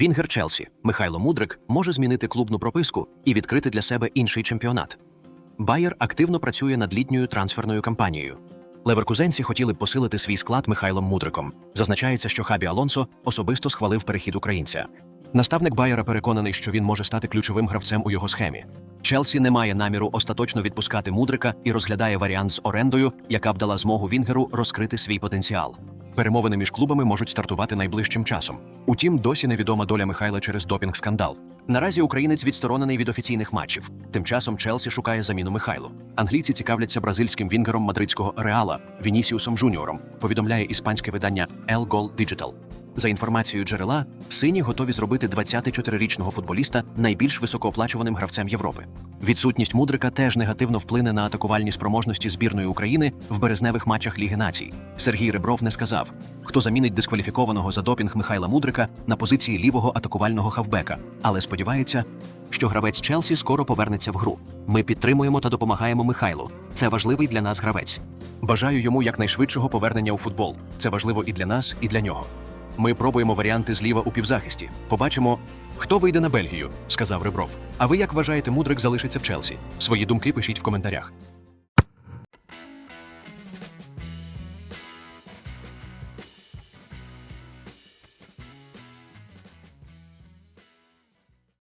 Вінгер Челсі Михайло Мудрик може змінити клубну прописку і відкрити для себе інший чемпіонат. Байер активно працює над літньою трансферною кампанією. Леверкузенці хотіли б посилити свій склад Михайлом Мудриком. Зазначається, що Хабі Алонсо особисто схвалив перехід українця. Наставник Байера переконаний, що він може стати ключовим гравцем у його схемі. Челсі не має наміру остаточно відпускати Мудрика і розглядає варіант з орендою, яка б дала змогу Вінгеру розкрити свій потенціал. Перемовини між клубами можуть стартувати найближчим часом. Утім, досі невідома доля Михайла через допінг-скандал. Наразі українець відсторонений від офіційних матчів. Тим часом Челсі шукає заміну Михайлу. Англійці цікавляться бразильським вінгером мадридського Реала Вінісіусом Жуніором. Повідомляє іспанське видання El Gol Digital. За інформацією джерела, сині готові зробити 24-річного футболіста найбільш високооплачуваним гравцем Європи. Відсутність мудрика теж негативно вплине на атакувальні спроможності збірної України в березневих матчах Ліги націй. Сергій Ребров не сказав, хто замінить дискваліфікованого за допінг Михайла Мудрика на позиції лівого атакувального хавбека, але сподівається, що гравець Челсі скоро повернеться в гру. Ми підтримуємо та допомагаємо Михайлу. Це важливий для нас гравець. Бажаю йому якнайшвидшого повернення у футбол. Це важливо і для нас, і для нього. Ми пробуємо варіанти зліва у півзахисті. Побачимо, хто вийде на Бельгію, сказав Ребров. А ви як вважаєте, Мудрик залишиться в Челсі? Свої думки пишіть в коментарях.